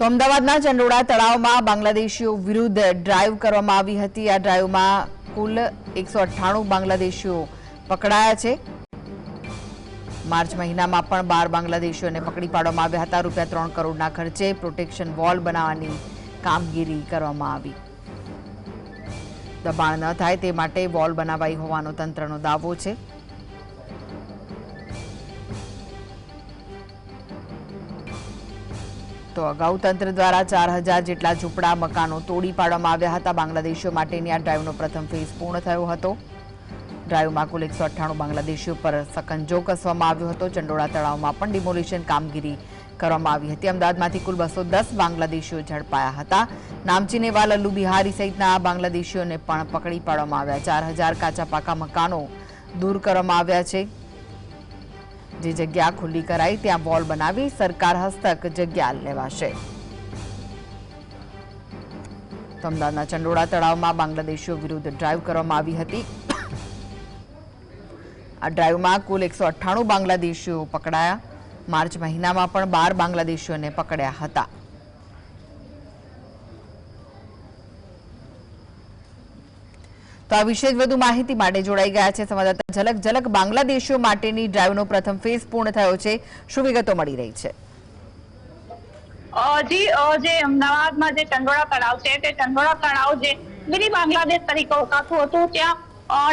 તો અમદાવાદના ચંડોળા તળાવમાં બાંગ્લાદેશીઓ વિરુદ્ધ ડ્રાઈવ કરવામાં આવી હતી. આ ડ્રાઈવમાં કુલ એકસો અઠ્ઠાણું બાંગ્લાદેશીઓ પકડાયા છે. માર્ચ મહિનામાં પણ બાર બાંગ્લાદેશીઓને પકડી પાડવામાં આવ્યા હતા. રૂપિયા ત્રણ કરોડના ખર્ચે પ્રોટેક્શન વોલ બનાવવાની કામગીરી કરવામાં આવી. દબાણ ન થાય તે માટે વોલ બનાવાઈ હોવાનો તંત્રનો દાવો છે. તો અગાઉ તંત્ર દ્વારા ચાર હજાર જેટલા ઝૂંપડા, મકાનો તોડી પાડવામાં આવ્યા હતા. બાંગ્લાદેશીઓ માટેની આ ડ્રાઈવનો પ્રથમ ફેઝ પૂર્ણ થયો હતો. ડ્રાઈવમાં કુલ એકસો અઠ્ઠાણું બાંગ્લાદેશીઓ પર સકંજો કસવામાં આવ્યો હતો. ચંડોળા તળાવમાં પણ ડિમોલિશન કામગીરી કરવામાં આવી હતી. અમદાવાદમાંથી કુલ બસો દસ બાંગ્લાદેશીઓ ઝડપાયા હતા. નામચીનેવા લલ્લુ બિહારી સહિતના બાંગ્લાદેશીઓને પણ પકડી પાડવામાં આવ્યા. ચાર હજાર કાચા પાકા મકાનો દૂર કરવામાં આવ્યા છે. જે જગ્યા ખુલ્લી કરાઈ ત્યાં વોલ બનાવી સરકાર હસ્તક જગ્યા લેવાશે. અમદાવાદના ચંડોળા તળાવમાં બાંગ્લાદેશીઓ વિરુદ્ધ ડ્રાઈવ કરવામાં આવી હતી. આ ડ્રાઈવમાં કુલ એકસો અઠ્ઠાણું બાંગ્લાદેશીઓ પકડાયા. માર્ચ મહિનામાં પણ બાર બાંગ્લાદેશીઓને પકડ્યા હતા. તો આ વિશે વધુ માહિતી માટે જોડાઈ ગયા છે સંવાદદાતા ઝલક. ઝલક બાંગ્લાદેશીઓ માટેની ડ્રાઈવનો પ્રથમ ફેઝ પૂર્ણ થયો છે. શું વિગતો મળી રહી છે? જી જે અમદાવાદમાં જે ચંડોળા તળાવ છે, તે ચંડોળા તળાવ જે મિની બાંગ્લાદેશ તરીકે ઓળખાતું હતું, ત્યાં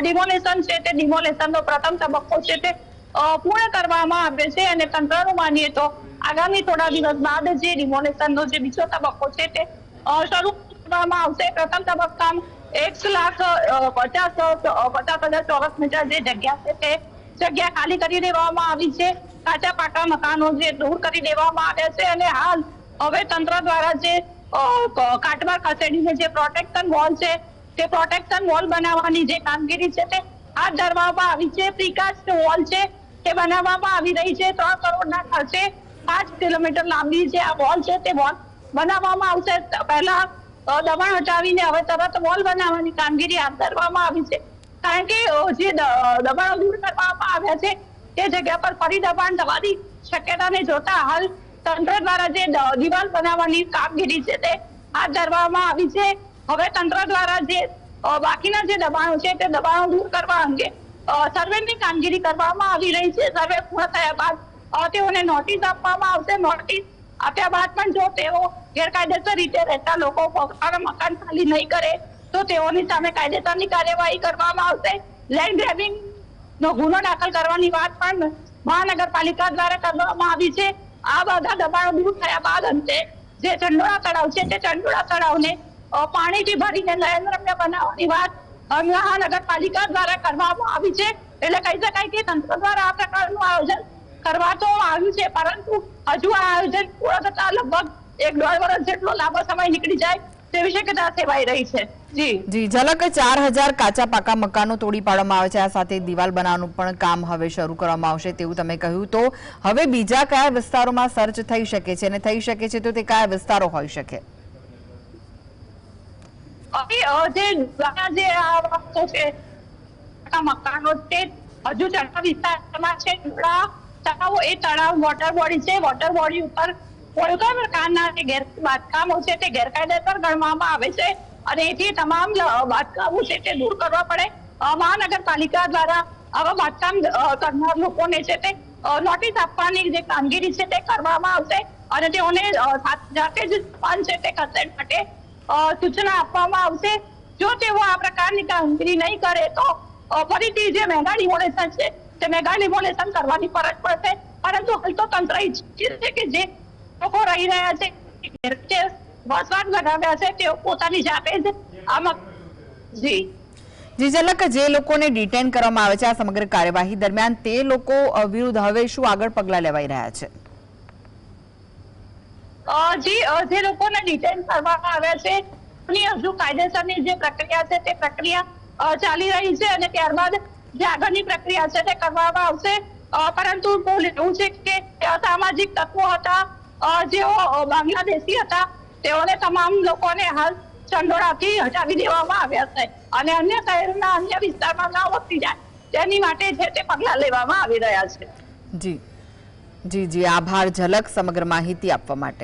ડિમોલેશન છે, તે ડિમોલેશનનો પ્રથમ તબક્કો છે, તે પૂર્ણ કરવામાં આવ્યો છે અને તંત્રનું માનીએ તો આગામી થોડા દિવસ બાદ જે ડિમોલેશનનો જે બીજો તબક્કો છે, તે શરૂ કરવામાં આવશે. પ્રથમ તબક્કામાં એક લાખ પચાસ પચાસ હજાર ચોરસ મીટર જે જગ્યા છે તે જગ્યા ખાલી કરી દેવામાં આવી છે. કાચા પાકા મકાનો જે દૂર કરી દેવામાં આવ્યા છે અને હાલ હવે તંત્ર દ્વારા જે કાટમાર ખસેડીને જે પ્રોટેક્શન વોલ છે, તે પ્રોટેક્શન વોલ બનાવવાની જે કામગીરી છે તે હાથ ધરવામાં આવી છે. પ્રીકાસ્ટ વોલ છે તે બનાવવામાં આવી રહી છે. ત્રણ કરોડના ખર્ચે પાંચ કિલોમીટર લાંબી જે આ વોલ છે તે વોલ બનાવવામાં આવશે. પહેલા દબાણ હટાવીને હવે તરત વોલ બનાવવાની કામગીરી હાથ ધરવામાં આવી છે. કારણ કે જે દબાણો દૂર કરવામાં આવ્યા છે, તે જગ્યા પર ફરી દબાણ થવાની શક્યતાને જોતા હાલ તંત્ર દ્વારા જે દિવાલ બનાવવાની કામગીરી છે તે હાથ ધરવામાં આવી છે. હવે તંત્ર દ્વારા જે બાકીના જે દબાણો છે તે દબાણો દૂર કરવા અંગે સર્વેની કામગીરી કરવામાં આવી રહી છે. સર્વે પૂર્ણ થયા બાદ તેઓને નોટિસ આપવામાં આવશે. નોટિસ આપ્યા બાદ પણ જો તેઓ ગેરકાયદેસર રીતે રહેતા લોકો પોતાના મકાન ખાલી નહીં કરે, તો તેઓની સામે કાયદેસરની કાર્યવાહી કરવામાં આવશે. લેન્ડ ગ્રેબિંગ નો ગુનો દાખલ કરવાની વાત પણ મહાનગરપાલિકા દ્વારા કરવામાં આવી છે. આ બધા દબાણો દૂર થયા બાદ અંતે જે ચંડોળા તળાવ છે, તે ચંડોળા તળાવને પાણીથી ભરીને નયનરમ્ય બનાવવાની વાત મહાનગરપાલિકા દ્વારા કરવામાં આવી છે. એટલે કહી શકાય કે તંત્ર દ્વારા આ પ્રકારનું આયોજન કરવા તો આવ્યું છે પરંતુ હજુ આ આયોજન પૂર્ણ થતા લગભગ એક દોઢ વર્ષ જેટલો લાંબો સમય નીકળી જાય તેવી શક્યતા સેવાઈ રહી છે. જી. જી ઝલક ચાર હજાર કાચા પાકા મકાનો તોડી પાડવામાં આવે છે. આ સાથે દિવાલ બનાવવાનું પણ કામ હવે શરૂ કરવામાં આવશે તેવું તમે કહ્યું. તો હવે બીજા કયા વિસ્તારોમાં સર્ચ થઈ શકે છે અને થઈ શકે છે તો તે કયા વિસ્તારો હોઈ શકે? જે મકાનો તે હજુ ચણા વિસ્તારમાં છે તળાવો એ તળાવ વોટર બોડી છે. વોટર બોડી ઉપર કોઈ કોઈ પ્રકારના ગેર બાંધકામો છે તે ગેરકાયદેસર ગણવામાં આવે છે અને એથી તમામ બાંધકામો છે તે દૂર કરવા પડે. મહાનગરપાલિકા દ્વારા આવા બાંધકામ કરનાર લોકોને છે તે નોટિસ આપવાની જે કામગીરી છે તે કરવામાં આવશે અને તેઓને જાતે જ સ્થાન છે તે ખસેડ માટે સૂચના આપવામાં આવશે. જો તેઓ આ પ્રકારની કામગીરી નહીં કરે તો ફરીથી જે મેગા ડિમોલેશન છે તે મેગા ડિમોલેશન કરવાની ફરજ પડશે. પરંતુ હાલ તો તંત્ર ઈચ્છે છે કે જે લોકો રહી રહ્યા છે જે વસવાટ બનાવ્યા છે તેઓ પોતાની જાતે જ આમાં જી. જી ઝલક જે લોકોને ડિટેન કરવામાં આવે છે આ સમગ્ર કાર્યવાહી દરમિયાન તે લોકો વિરુદ્ધ હવે શું આગળ પગલાં લેવાઈ રહ્યા છે? જી જે લોકોને ડિટેન કરવામાં આવ્યા છે એની હજુ કાયદેસરની જે પ્રક્રિયા છે તે પ્રક્રિયા ચાલી રહી છે અને ત્યારબાદ જે આગળની પ્રક્રિયા છે તે કરવામાં આવશે. પરંતુ એવું છે કે અસામાજિક તત્વો હતા જેઓ બાંગ્લાદેશી હતા, તેઓને તમામ લોકોને હાલ ચંડોળાથી હટાવી દેવામાં આવ્યા છે અને અન્ય શહેરના અન્ય વિસ્તારમાં ના વસી જાય. તેની માટે જે તે પગલાં લેવામાં આવી રહ્યા છે. જી. જી જી. આભાર, ઝલક, સમગ્ર માહિતી આપવા માટે.